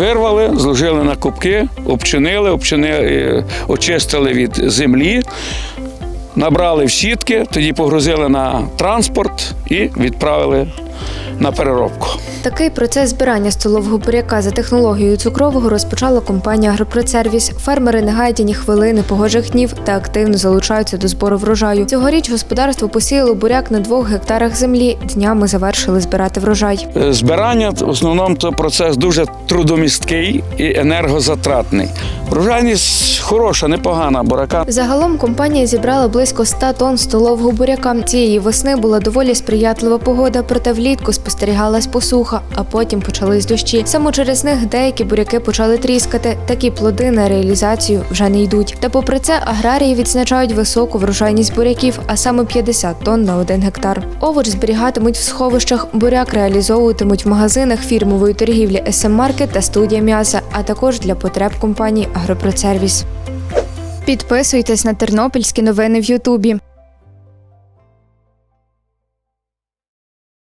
Вирвали, зложили на кубки, обчинили, обчинили, е, очистили від землі, набрали в сітки, тоді погрузили на транспорт і відправили на переробку. Такий процес збирання столового буряка за технологією цукрового розпочала компанія Агропродсервіс. Фермери не гаять ні хвилини погожих днів та активно залучаються до збору врожаю. Цьогоріч господарство посіяло буряк на двох гектарах землі. Днями завершили збирати врожай. Е, Збирання в основному то процес дуже трудомісткий і енергозатратний. Врожайність хороша, непогана, бурака Загалом компанія зібрала близько 100 тонн столового буряка. Цієї весни була доволі сприятлива погода, проте влітку спостерігалась посуха, а потім почались дощі. Саме через них деякі буряки почали тріскати. Такі плоди на реалізацію вже не йдуть. Та попри це аграрії відзначають високу врожайність буряків, а саме 50 тонн на один гектар. Овоч зберігатимуть в сховищах, буряк реалізовуватимуть в магазинах фірмової торгівлі «СМ Маркет та студія м'яса, а також для потреб компанії Агропродсервіс. Підписуйтесь на тернопільські новини в Ютубі.